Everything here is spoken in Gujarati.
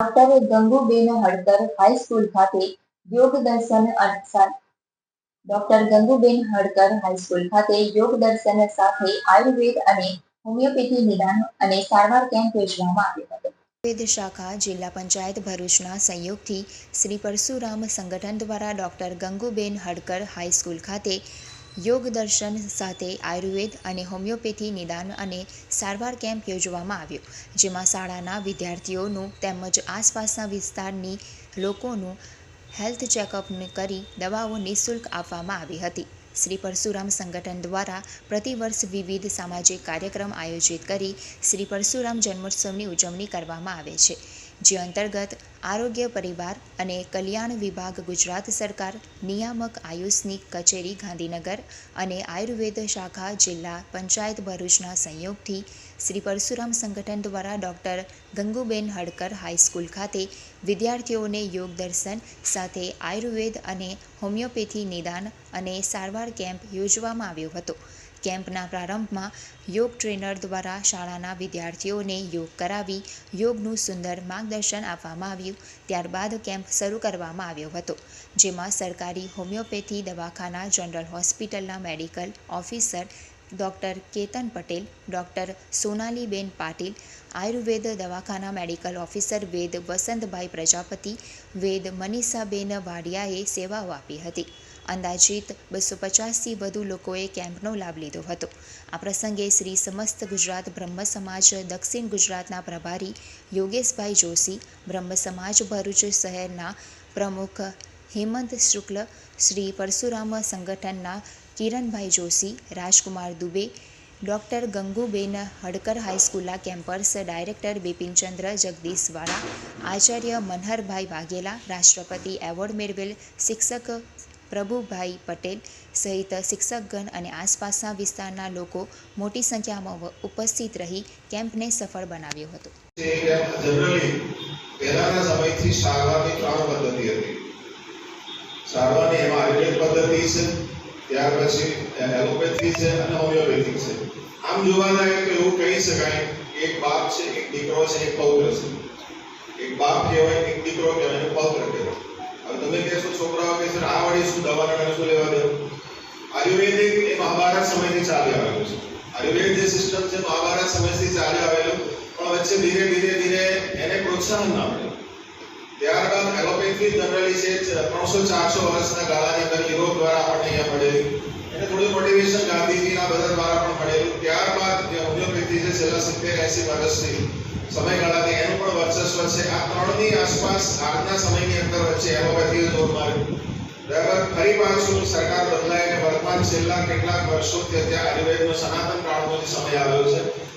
ડોક્ટર ગંગુબેન હડકર હાઈસ્કૂલ ખાતે યોગ દર્શન ડોક્ટર ગંગુબેન હડકર હાઈસ્કૂલ ખાતે યોગ દર્શન સાથે આયુર્વેદ અને હોમિયોપેથી નિદાન અને સારવાર કેમ્પ યોજવામાં આવ્યો હતો. વેદ શાખા જિલ્લા પંચાયત ભરૂચના સંયોગથી શ્રી પરશુરામ સંગઠન દ્વારા ડૉક્ટર ગંગુબેન હડકર હાઈસ્કૂલ ખાતે યોગ દર્શન સાથે આયુર્વેદ અને હોમિયોપેથી નિદાન અને સારવાર કેમ્પ યોજવામાં આવ્યો, જેમાં શાળાના વિદ્યાર્થીઓનું તેમજ આસપાસના વિસ્તારની લોકોનું હેલ્થ ચેકઅપ કરી દવાઓ નિઃશુલ્ક આપવામાં આવી હતી. શ્રી પરશુરામ સંગઠન દ્વારા પ્રતિવર્ષ વિવિધ સામાજિક કાર્યક્રમ આયોજિત કરી શ્રી પરશુરામ જન્મોત્સવની ઉજવણી કરવામાં આવે છે. જે અંતર્ગત આરોગ્ય પરિવાર અને કલ્યાણ વિભાગ ગુજરાત સરકાર, નિયામક આયુષની કચેરી ગાંધીનગર અને આયુર્વેદ શાખા જિલ્લા પંચાયત ભરૂચના સંયોગથી શ્રી પરશુરામ સંગઠન દ્વારા ડૉક્ટર ગંગુબેન હડકર હાઈસ્કૂલ ખાતે વિદ્યાર્થીઓને યોગ દર્શન સાથે આયુર્વેદ અને હોમિયોપેથી નિદાન અને સારવાર કેમ્પ યોજવામાં આવ્યો હતો. કેમ્પના પ્રારંભમાં યોગ ટ્રેનર દ્વારા શાળાના વિદ્યાર્થીઓને યોગ કરાવી યોગનું સુંદર માર્ગદર્શન આપવામાં આવ્યું. ત્યારબાદ કેમ્પ શરૂ કરવામાં આવ્યો હતો, જેમાં સરકારી હોમિયોપેથી દવાખાના, જનરલ હોસ્પિટલના medical officer doctor Ketan Patel, doctor Sonaliben Patil, Ayurveda દવાખાના મેડિકલ ઓફિસર વેદ વસંતભાઈ પ્રજાપતિ, વેદ મનીષાબેન વાડિયાએ સેવાઓ આપી હતી. અંદાજિત બસો પચાસથી વધુ લોકોએ કેમ્પનો લાભ લીધો હતો. આ પ્રસંગે શ્રી સમસ્ત ગુજરાત બ્રહ્મ સમાજ, દક્ષિણ ગુજરાતના પ્રભારી યોગેશભાઈ જોશી, બ્રહ્મ સમાજ ભરૂચ શહેરના પ્રમુખ હેમંત શુક્લ, શ્રી પરશુરામ સંગઠનના કિરણભાઈ જોશી, રાજકુમાર દુબે, ડૉક્ટર ગંગુબેન હડકર હાઈસ્કૂલના કેમ્પસ ડાયરેક્ટર બિપિનચંદ્ર જગદીશવાળા, આચાર્ય મનહરભાઈ વાઘેલા, રાષ્ટ્રપતિ એવોર્ડ મેળવેલ શિક્ષક પ્રભુભાઈ પટેલ સહિત શિક્ષકગણ અને આસપાસના વિસ્તારના લોકો મોટી સંખ્યામાં ઉપસ્થિત રહી કેમ્પને સફળ બનાવ્યો હતો. પહેલાના સમયથી સારવારની ત્રણ પદ્ધતિ હતી. સારવારની એમાં આયુર્વેદ પદ્ધતિ છે, ત્યાર પછી એલોપેથી છે અને હોમિયોપેથી છે. આમ જોવા જાય તો એવું કહી શકાય એક બાપ છે, એક દીકરો છે, એક પૌત્ર છે. એક બાપ કહેવાય, એક દીકરો કહેવાય પૌત્ર કહેવાય. હવે તમે કહેશો છોકરાઓ કે સર, આ વળી શું દવાના મને શું લેવા દેવું આયુર્વેદિક એ મહાભારત સમયથી ચાલી આવેલું છે. આયુર્વેદ જે સિસ્ટમ છે, મહાભારત સમયથી ચાલી આવેલું. પણ વચ્ચે ધીરે ધીરે ધીરે એને પ્રોત્સાહન ના મળ્યું ત્યારબાદ એલોપેથી જનરલી છે ત્રણસો, ચારસો વર્ષના ગાળાની અંદર યુરોપ દ્વારા આપણને અહીંયા મળેલી એને થોડું મોટિવેશન ગાંધીજીના બધા દ્વારા છે છેલ્લા સિત્તેર એસી વર્ષથી સમયગાળાથી એનું પણ વર્ચસ્વ છે. આ ત્રણની આસપાસ આજના સમયની અંદર વચ્ચે એલોપેથીએ જોર માર્યું બરાબર? ફરી પાછું સરકાર બદલાય અને વર્તમાન છેલ્લા કેટલાક વર્ષોથી અત્યારે આયુર્વેદનો સનાતન કાળનો સમય આવ્યો છે